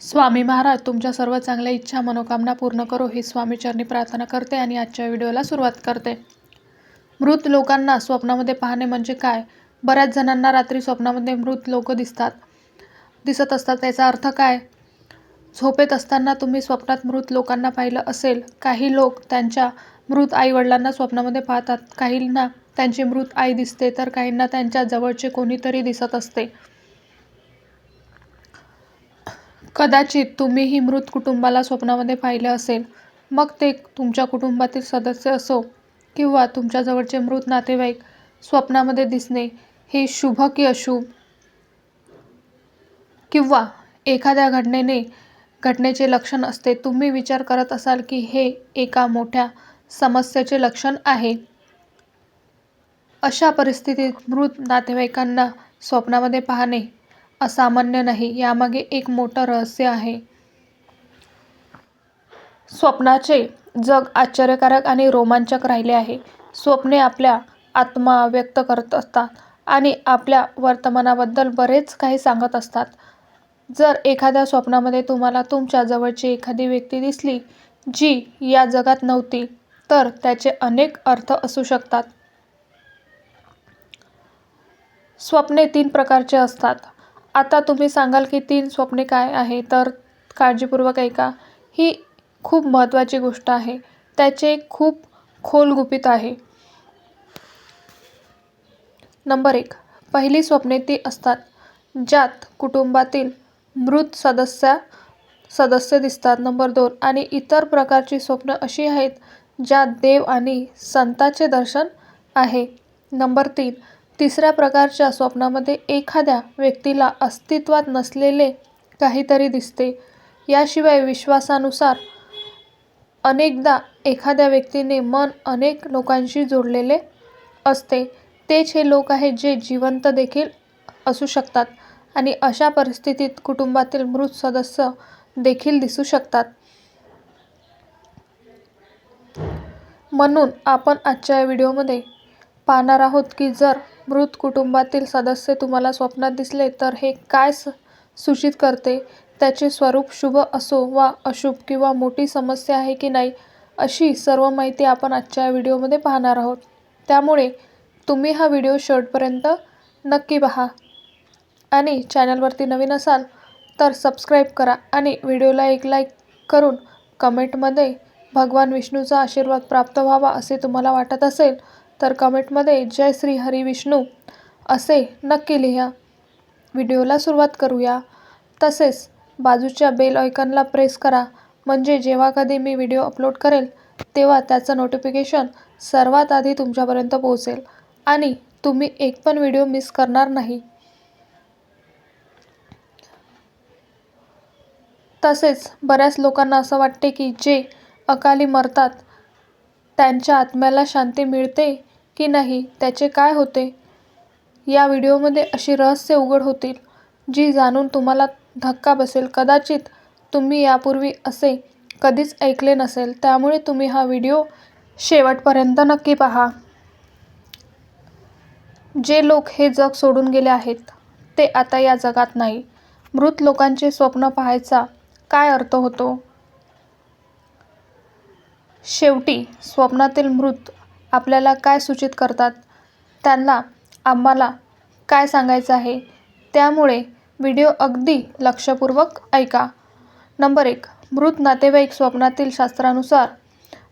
स्वामी महाराज तुमच्या सर्व चांगल्या इच्छा मनोकामना पूर्ण करो ही स्वामीचरणी प्रार्थना करते आणि आजच्या व्हिडिओला सुरुवात करते. मृत लोकांना स्वप्नामध्ये पाहणे म्हणजे काय? बऱ्याच जणांना रात्री स्वप्नामध्ये मृत लोक दिसतात. दिसत असतात त्याचा अर्थ काय? झोपेत असताना तुम्ही स्वप्नात मृत लोकांना पाहिलं असेल. काही लोक त्यांच्या मृत आईवडिलांना स्वप्नामध्ये पाहतात. काहींना त्यांची मृत आई दिसते तर काहींना त्यांच्या जवळचे कोणीतरी दिसत असते. कदाचित तुम्हीही मृत कुटुंबाला स्वप्नामध्ये पाहिलं असेल. मग ते तुमच्या कुटुंबातील सदस्य असो किंवा तुमच्या जवळचे मृत नातेवाईक स्वप्नामध्ये दिसणे हे शुभ की अशुभ? किंवा एखाद्या घटनेने घटनेचे लक्षण असते तुम्ही विचार करत असाल की हे एका मोठ्या समस्येचे लक्षण आहे. अशा परिस्थितीत मृत नातेवाईकांना स्वप्नामध्ये पाहणे असामान्य नाही. यामागे एक मोठं रहस्य आहे. स्वप्नाचे जग आश्चर्यकारक आणि रोमांचक राहिले आहे. स्वप्ने आपल्या आत्मा व्यक्त करत असतात आणि आपल्या वर्तमानाबद्दल बरेच काही सांगत असतात. जर एखाद्या स्वप्नामध्ये तुम्हाला तुमच्या जवळची एखादी व्यक्ती दिसली जी या जगात नव्हती तर त्याचे अनेक अर्थ असू शकतात. स्वप्ने तीन प्रकारचे असतात. आता तुम्ही सांगाल की तीन स्वप्ने काय आहे? तर काळजीपूर्वक ऐका. ही खूप महत्त्वाची गोष्ट आहे. त्याचे खूप खोल गुपित आहे. नंबर एक. पहिली स्वप्ने ती असतात ज्यात कुटुंबातील मृत सदस्य सदस्य दिसतात. नंबर दोन. आणि इतर प्रकारची स्वप्न अशी आहेत ज्यात देव आणि संताचे दर्शन आहे. नंबर तीन. तिसऱ्या प्रकारच्या स्वप्नामध्ये एखाद्या व्यक्तीला अस्तित्वात नसलेले काहीतरी दिसते. याशिवाय विश्वासानुसार अनेकदा एखाद्या व्यक्तीने मन अनेक लोकांशी जोडलेले असते. तेच हे लोक आहेत जे जिवंत देखील असू शकतात आणि अशा परिस्थितीत कुटुंबातील मृत सदस्य देखील दिसू शकतात. म्हणून आपण आजच्या या व्हिडिओमध्ये पाहणार आहोत की जर मृत कुटुंबातील सदस्य तुम्हाला स्वप्नात दिसले तर हे काय स सूचित करते? त्याचे स्वरूप शुभ असो वा अशुभ किंवा मोठी समस्या आहे की नाही अशी सर्व माहिती आपण आजच्या या व्हिडिओमध्ये पाहणार आहोत. त्यामुळे तुम्ही हा व्हिडिओ शेवटपर्यंत नक्की पहा. आणि चॅनलवरती नवीन असाल तर सबस्क्राईब करा आणि व्हिडिओला एक लाईक करून कमेंटमध्ये भगवान विष्णूचा आशीर्वाद प्राप्त व्हावा असे तुम्हाला वाटत असेल तर कमेंटमध्ये जय श्री हरी विष्णू असे नक्की लिहा. व्हिडिओला सुरुवात करूया. तसेच बाजूच्या बेल ऑयकनला प्रेस करा. म्हणजे जेव्हा कधी मी व्हिडिओ अपलोड करेल तेव्हा त्याचं नोटिफिकेशन सर्वात आधी तुमच्यापर्यंत पोहोचेल आणि तुम्ही एक पण व्हिडिओ मिस करणार नाही. तसेच बऱ्याच लोकांना असं वाटते की जे अकाली मरतात त्यांच्या आत्म्याला शांती मिळते की नाही त्याचे काय होते? या व्हिडिओमध्ये अशी रहस्य उघड होतील जी जाणून तुम्हाला धक्का बसेल. कदाचित तुम्ही यापूर्वी असे कधीच ऐकले नसेल त्यामुळे तुम्ही हा व्हिडिओ शेवटपर्यंत नक्की पहा. जे लोक हे जग सोडून गेले आहेत ते आता या जगात नाही. मृत लोकांचे स्वप्न पाहायचा काय अर्थ होतो? शेवटी स्वप्नातील मृत आपल्याला काय सूचित करतात? त्यांना आम्हाला काय सांगायचं आहे? त्यामुळे व्हिडिओ अगदी लक्षपूर्वक ऐका. नंबर एक मृत नातेवाईक स्वप्नातील शास्त्रानुसार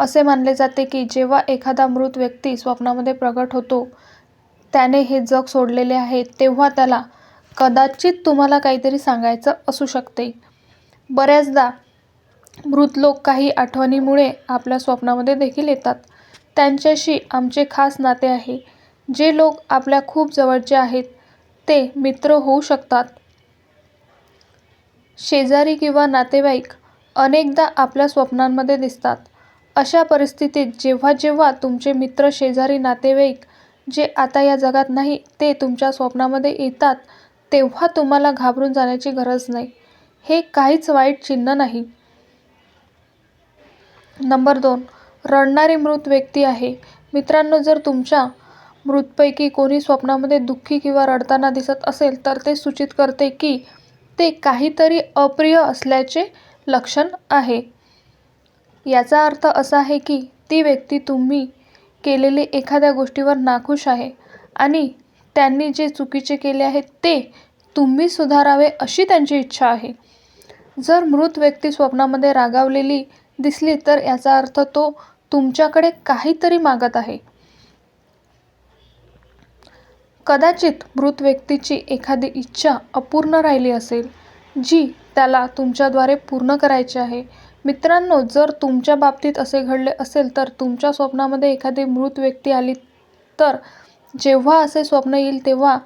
असे मानले जाते की जेव्हा एखादा मृत व्यक्ती स्वप्नामध्ये प्रगट होतो त्याने हे जग सोडलेले आहे तेव्हा त्याला कदाचित तुम्हाला काहीतरी सांगायचं असू शकते. बऱ्याचदा मृत लोक काही आठवणीमुळे आपल्या स्वप्नामध्ये देखील येतात. त्यांच्याशी आमचे खास नाते आहे. जे लोक आपल्या खूप जवळचे आहेत ते मित्र होऊ शकतात. शेजारी किंवा नातेवाईक अनेकदा आपल्या स्वप्नांमध्ये दिसतात. अशा परिस्थितीत जेव्हा जेव्हा तुमचे मित्र शेजारी नातेवाईक जे आता या जगात नाही ते तुमच्या स्वप्नामध्ये येतात तेव्हा तुम्हाला घाबरून जाण्याची गरज नाही. हे काहीच वाईट चिन्ह नाही. नंबर दोन. रडणारी मृत व्यक्ती आहे मित्रांनो जर तुमच्या मृतपैकी कोणी स्वप्नामध्ये दुःखी किंवा रडताना दिसत असेल तर ते सूचित करते की ते काहीतरी अप्रिय असल्याचे लक्षण आहे. याचा अर्थ असा आहे की ती व्यक्ती तुम्ही केलेले एखाद्या गोष्टीवर नाखुश आहे आणि त्यांनी जे चुकीचे केले आहे ते तुम्ही सुधारावे अशी त्यांची इच्छा आहे. जर मृत व्यक्ती स्वप्नामध्ये रागावलेली दिसली तर याचा अर्थ तो तुमच्याकडे काहीतरी मागत आहे. कदाचित मृत व्यक्तीची एखादी इच्छा अपूर्ण राहिली असेल, जी त्याला तुमच्याद्वारे पूर्ण करायची आहे. मित्रांनो, जर तुमच्या बाबतीत असे घडले असेल तर तुमच्या स्वप्नामध्ये एखादी मृत व्यक्ती आली तर जेव्हा असे स्वप्न येईल तेव्हा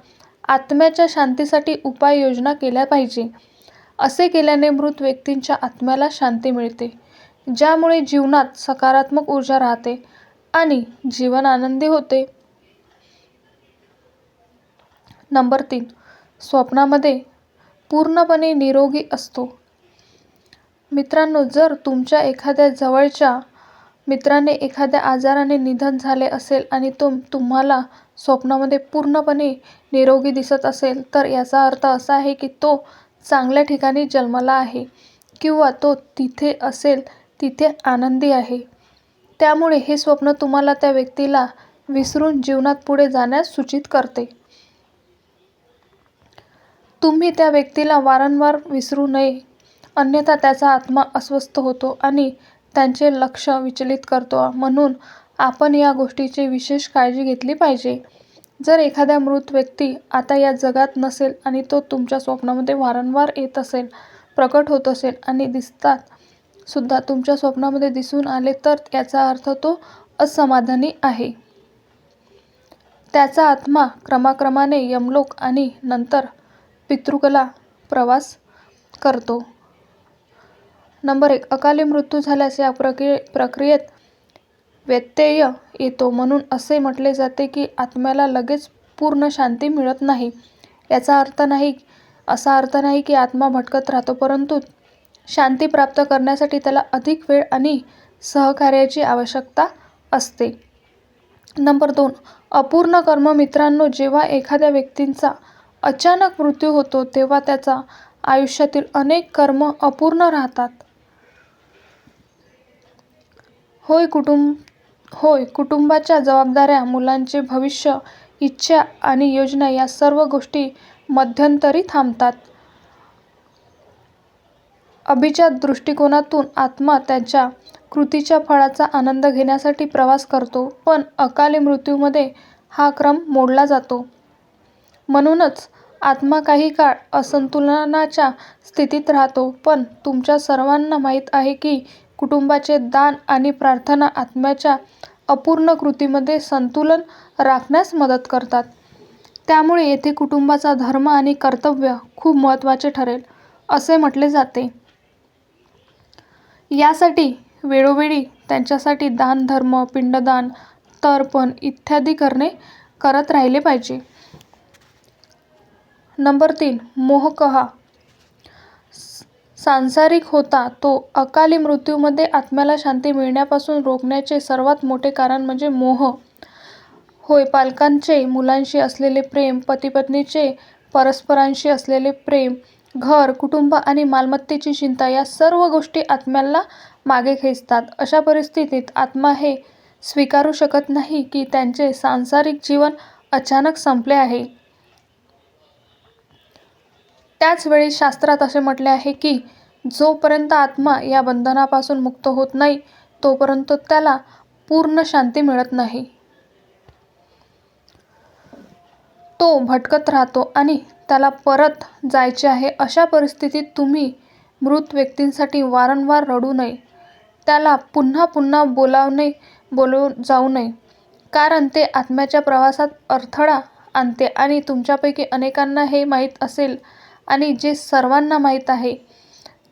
आत्म्याच्या शांतीसाठी उपाययोजना केल्या पाहिजे. असे केल्याने मृत व्यक्तींच्या आत्म्याला शांती मिळते, ज्यामुळे जीवनात सकारात्मक ऊर्जा राहते आणि जीवन आनंदी होते. नंबर तीन, स्वप्नामध्ये पूर्णपणे निरोगी असतो. मित्रांनो, जर तुमच्या एखाद्या जवळच्या मित्राने एखाद्या आजाराने निधन झाले असेल आणि तो तुम्हाला स्वप्नामध्ये पूर्णपणे निरोगी दिसत असेल तर याचा अर्थ असा आहे की तो चांगल्या ठिकाणी जन्मला आहे किंवा तो तिथे असेल तिथे आनंदी आहे. त्यामुळे हे स्वप्न तुम्हाला त्या व्यक्तीला विसरून जीवनात पुढे जाण्यास सूचित करते. तुम्ही त्या व्यक्तीला वारंवार विसरू नये अन्यथा त्याचा आत्मा अस्वस्थ होतो आणि त्यांचे लक्ष विचलित करतो. म्हणून आपण या गोष्टीची विशेष काळजी घेतली पाहिजे. जर एखादा मृत व्यक्ती आता या जगात नसेल आणि तो तुमच्या स्वप्नामध्ये वारंवार येत असेल, प्रकट होत असेल आणि दिसतात सुद्धा तुमच्या स्वप्नामध्ये दिसून आले तर याचा अर्थ तो असमाधानी आहे. त्याचा आत्मा क्रमाक्रमाने यमलोक आणि नंतर पितृकला प्रवास करतो. नंबर एक, अकाली मृत्यू झाल्यास या प्रक्रिये प्रक्रियेत व्यत्यय येतो म्हणून असे म्हटले जाते की आत्म्याला लगेच पूर्ण शांती मिळत नाही. याचा अर्थ नाही असा अर्थ नाही की आत्मा भटकत राहतो, परंतु शांती प्राप्त करण्यासाठी त्याला अधिक वेळ आणि सहकार्याची आवश्यकता असते. नंबर दोन, अपूर्ण कर्म मित्रांनो, जेव्हा एखाद्या व्यक्तींचा अचानक मृत्यू होतो तेव्हा त्याचा आयुष्यातील अनेक कर्म अपूर्ण राहतात. होय, कुटुंबाच्या जबाबदाऱ्या, मुलांचे भविष्य, इच्छा आणि योजना या सर्व गोष्टी मध्यंतरी थांबतात. अभिजात दृष्टिकोनातून आत्मा त्याच्या कृतीच्या फळाचा आनंद घेण्यासाठी प्रवास करतो, पण अकाली मृत्यूमध्ये हा क्रम मोडला जातो. म्हणूनच आत्मा काही काळ असंतुलनाच्या स्थितीत राहतो. पण तुमच्या सर्वांना माहीत आहे की कुटुंबाचे दान आणि प्रार्थना आत्म्याच्या अपूर्ण कृतीमध्ये संतुलन राखण्यास मदत करतात. त्यामुळे येथे कुटुंबाचा धर्म आणि कर्तव्य खूप महत्त्वाचे ठरेल, असे म्हटले जाते. यासाठी वेळोवेळी त्यांच्यासाठी दान, धर्म, पिंडदान, तर्पण इत्यादी करणे करत राहिले पाहिजे. नंबर तीन, मोहकहा सांसारिक होता तो अकाली मृत्यूमध्ये आत्म्याला शांती मिळण्यापासून रोखण्याचे सर्वात मोठे कारण म्हणजे मोह होय. पालकांचे मुलांशी असलेले प्रेम, पतीपत्नीचे परस्परांशी असलेले प्रेम, घर, कुटुंब आणि मालमत्तेची चिंता या सर्व गोष्टी आत्म्याला मागे खेचतात. अशा परिस्थितीत आत्मा हे स्वीकारू शकत नाही की त्यांचे सांसारिक जीवन अचानक संपले आहे. त्याच वेळी शास्त्रात असे म्हटले आहे की जोपर्यंत आत्मा या बंधनापासून मुक्त होत नाही तोपर्यंत त्याला पूर्ण शांती मिळत नाही. तो भटकत राहतो आणि त्याला परत जायचे आहे. अशा परिस्थितीत तुम्ही मृत व्यक्तींसाठी वारंवार रडू नये, त्याला पुन्हा पुन्हा बोलावणे बोलावले जाऊ नये, कारण ते आत्म्याच्या प्रवासात अडथळा आणते आणि तुमच्यापैकी अनेकांना हे माहीत असेल आणि जे सर्वांना माहीत आहे,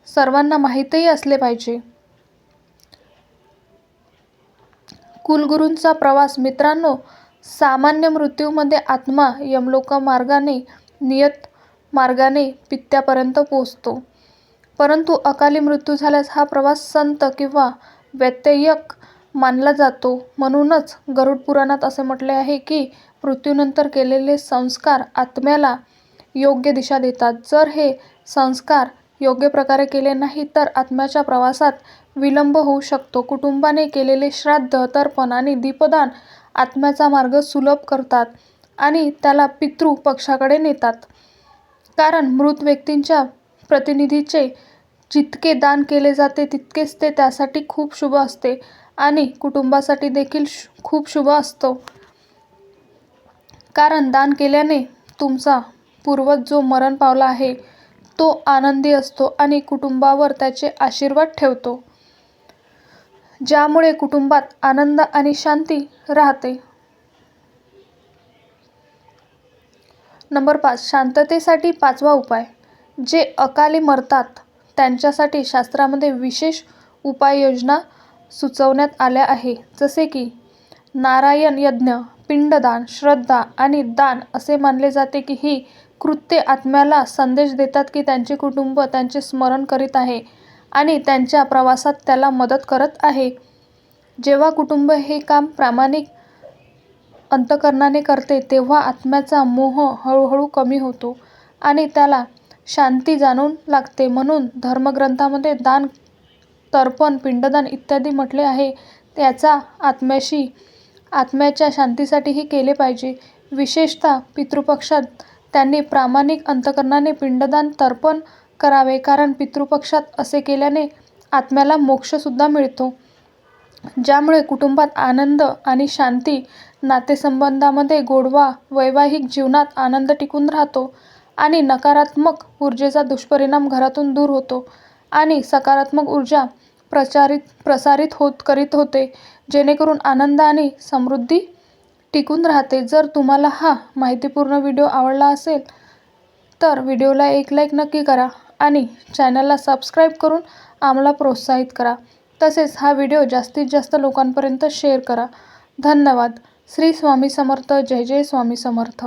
सर्वांना माहीतही असले पाहिजे. कुलगुरूंचा प्रवास मित्रांनो, सामान्य मृत्यूमध्ये आत्मा यमलोकमार्गाने नियत मार्गाने पित्यापर्यंत पोहोचतो. परंतु अकाली मृत्यू झाल्यास हा प्रवास संत किंवा व्यत्ययक मानला जातो. म्हणूनच गरुड पुराणात असे म्हटले आहे की मृत्यूनंतर केलेले संस्कार आत्म्याला योग्य दिशा देतात. जर हे संस्कार योग्य प्रकारे केले नाही तर आत्म्याच्या प्रवासात विलंब होऊ शकतो. कुटुंबाने केलेले श्राद्ध, तर्पण आणि दीपदान आत्म्याचा मार्ग सुलभ करतात आणि त्याला पितृ पक्षाकडे नेतात. कारण मृत व्यक्तींच्या प्रतिनिधीचे जितके दान केले जाते तितकेच ते त्यासाठी खूप शुभ असते आणि कुटुंबासाठी देखील खूप शुभ असतो कारण दान केल्याने तुमचा पूर्वज जो मरण पावला आहे तो आनंदी असतो आणि कुटुंबावर त्याचे आशीर्वाद ठेवतो. ज्यामुळे कुटुंबात आनंद आणि शांती राहते. नंबर पाच शांततेसाठी पाचवा उपाय. जे अकाली मरतात त्यांच्यासाठी शास्त्रामध्ये विशेष उपाययोजना सुचवण्यात आल्या आहे. जसे की नारायण यज्ञ, पिंडदान, श्रद्धा आणि दान. असे मानले जाते की ही कृत्ये आत्म्याला संदेश देतात की त्यांचे कुटुंब त्यांचे स्मरण करीत आहे आणि त्यांच्या प्रवासात त्याला मदत करत आहे. जेव्हा कुटुंब हे काम प्रामाणिक अंतःकरणाने करते तेव्हा आत्म्याचा मोह हळूहळू कमी होतो आणि त्याला शांती जाणवू लागते. म्हणून धर्मग्रंथांमध्ये दान, तर्पण, पिंडदान इत्यादी म्हटले आहे. याचा आत्म्याच्या शांतीसाठीही केले पाहिजे. विशेषतः पितृपक्षात त्यांनी प्रामाणिक अंतःकरणाने पिंडदान, तर्पण करावे कारण पितृपक्षात असे केल्याने आत्म्याला मोक्षसुद्धा मिळतो. ज्यामुळे कुटुंबात आनंद आणि शांती, नातेसंबंधांमध्ये गोडवा, वैवाहिक जीवनात आनंद टिकून राहतो आणि नकारात्मक ऊर्जेचा दुष्परिणाम घरातून दूर होतो आणि सकारात्मक ऊर्जा प्रचारित प्रसारित होत करीत होते जेणेकरून आनंद आणि समृद्धी टिकून राहते. जर तुम्हाला हा माहितीपूर्ण व्हिडिओ आवडला असेल तर व्हिडिओला एक लाईक नक्की करा आणि चॅनलला सबस्क्राईब करून आम्हाला प्रोत्साहित करा. तसेच हा व्हिडिओ जास्तीत जास्त लोकांपर्यंत शेअर करा. धन्यवाद. श्री स्वामी समर्थ. जय जय स्वामी समर्थ.